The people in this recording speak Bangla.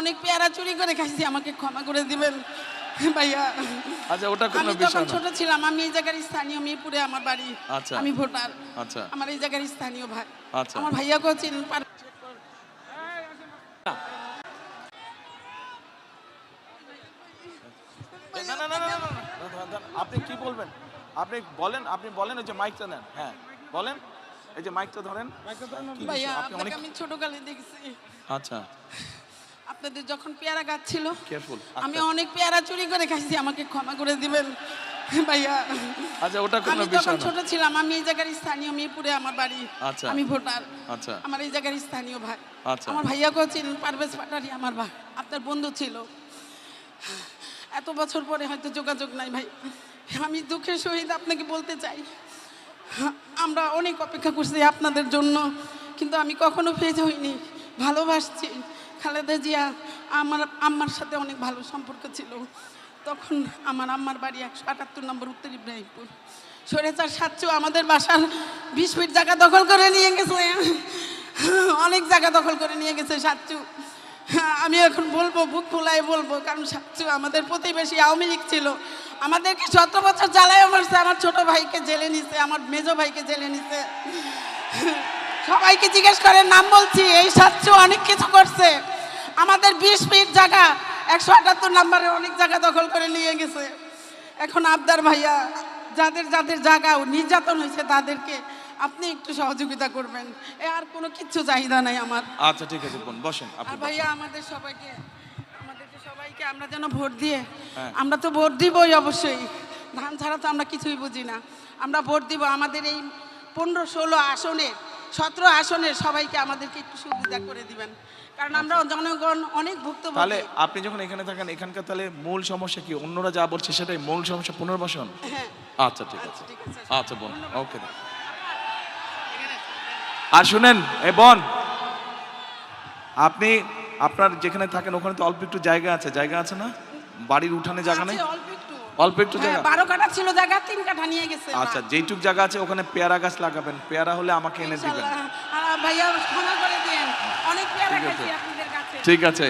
অনেক পেয়ারা চুরি করে খাইছি আমাকে ক্ষমা করে দিবেন ভাইয়া আচ্ছা ওটা কোনো বিষয় না ছোট ছিলাম আমি এই জায়গার স্থানীয় মিরপুরে আমার বাড়ি আচ্ছা। আমি ভোটার আচ্ছা আমার এই জায়গার স্থানীয় ভাই আচ্ছা। আমার ভাইয়াকেও চিনেন পার- না আপনি কি বলবেন আপনি বলেন আপনি বলেন ওই যে মাইকটা নেন হ্যাঁ বলেন এই যে মাইকটা ধরেন কি ভাইয়া আপনি আপনাকে অনেক আমি ছোটকালে দেখছি আচ্ছা আপনাদের যখন পেয়ারা গাছ ছিল আমি অনেক পেয়ারা চুরি করে খাইছি আমাকে ক্ষমা করে দিবেন। ভাইয়া আচ্ছা ওটা কোনো আমি বিষয় তখন না। ছোট ছিলাম আমি এই জায়গার স্থানীয় মিরপুরে আমার বাড়ি আচ্ছা। আমি ভোটার। আচ্ছা। আমার এই জায়গার স্থানীয় ভাই। আচ্ছা। আমার ভাইয়াকেও চিনেন পারভেজ পাটারি আমার ভাই। আপনার বন্ধু ছিল। এত বছর পরে হয়তো যোগাযোগ নাই ভাই। আমি দুঃখের সহিত আপনাকে বলতে চাই। আমরা অনেক অপেক্ষা করছি আপনাদের জন্য কিন্তু আমি কখনো ফেজ হইনি। ভালোবাসছি। খালেদা জিয়া আমার আম্মার সাথে অনেক ভালো সম্পর্ক ছিল। তখন আমার আম্মার বাড়ি একশো আটাত্তর নম্বর উত্তর ইব্রাহিমপুর। সরেচার সাতচু আমাদের বাসার বিশ ফিট জায়গা দখল করে নিয়ে গেছে। অনেক জায়গা দখল করে নিয়ে গেছে সাতচু আমি এখন বলব, বুক ফুলাই বলব, কারণ সাতচু আমাদের প্রতিবেশী আওয়ামী লীগ ছিল। আমাদেরকে সতেরো বছর জ্বালায় মারছে, আমার ছোট ভাইকে জেলে নিছে, আমার মেজো ভাইকে জেলে নিছে। সবাইকে জিজ্ঞেস করে নাম বলছি, এই সাতচু অনেক কিছু করছে। আমাদের বিশ ফিট জায়গা একশো আটাত্তর নাম্বারে অনেক জায়গা দখল করে নিয়ে গেছে। এখন আবদার ভাইয়া যাদের যাদের জায়গা নির্যাতন হয়েছে তাদেরকে আপনি একটু সহযোগিতা করবেন। এ আর কোনো কিচ্ছু চাহিদা নাই আমার। আচ্ছা ঠিক আছে বোন বসেন আর ভাইয়া আমাদের সবাইকে আমাদেরকে সবাইকে আমরা যেন ভোট দিয়ে হ্যাঁ। আমরা তো ভোট দিবই অবশ্যই। ধান ছাড়া তো আমরা কিছুই বুঝি না। আমরা ভোট দিব আমাদের এই পনেরো ষোলো আসনের সতেরো আসনের সবাইকে আমাদেরকে একটু সুবিধা করে দিবেন। কারণ আমরা জনগণ অনেক ভুক্ত তাহলে আপনি যখন এখানে থাকেন এখানকার তাহলে মূল সমস্যা কি? অন্যরা যা বলছে সেটাই মূল সমস্যা পুনর্বাসন? হ্যাঁ। আচ্ছা ঠিক আছে। আচ্ছা, ঠিক আচ্ছা। বোন। ওকে। আর শুনেন এ বোন আপনি আপনার যেখানে থাকেন ওখানে তো অল্প একটু জায়গা আছে। জায়গা আছে না? বাড়ির উঠানে জায়গা নেই? অল্প একটু হ্যাঁ, জায়গা? বারো কাঠা ছিল জায়গা তিন কাঠা নিয়ে গেছে আচ্ছা যেইটুক জায়গা আছে ওখানে পেয়ারা গাছ লাগাবেন। পেয়ারা হলে আমাকে এনে দিবেন। ভাইয়া ক্ষমা করে দিয়েন। অনেক পেয়ারা। খাইছি আপনাদের কাছে। ঠিক আছে।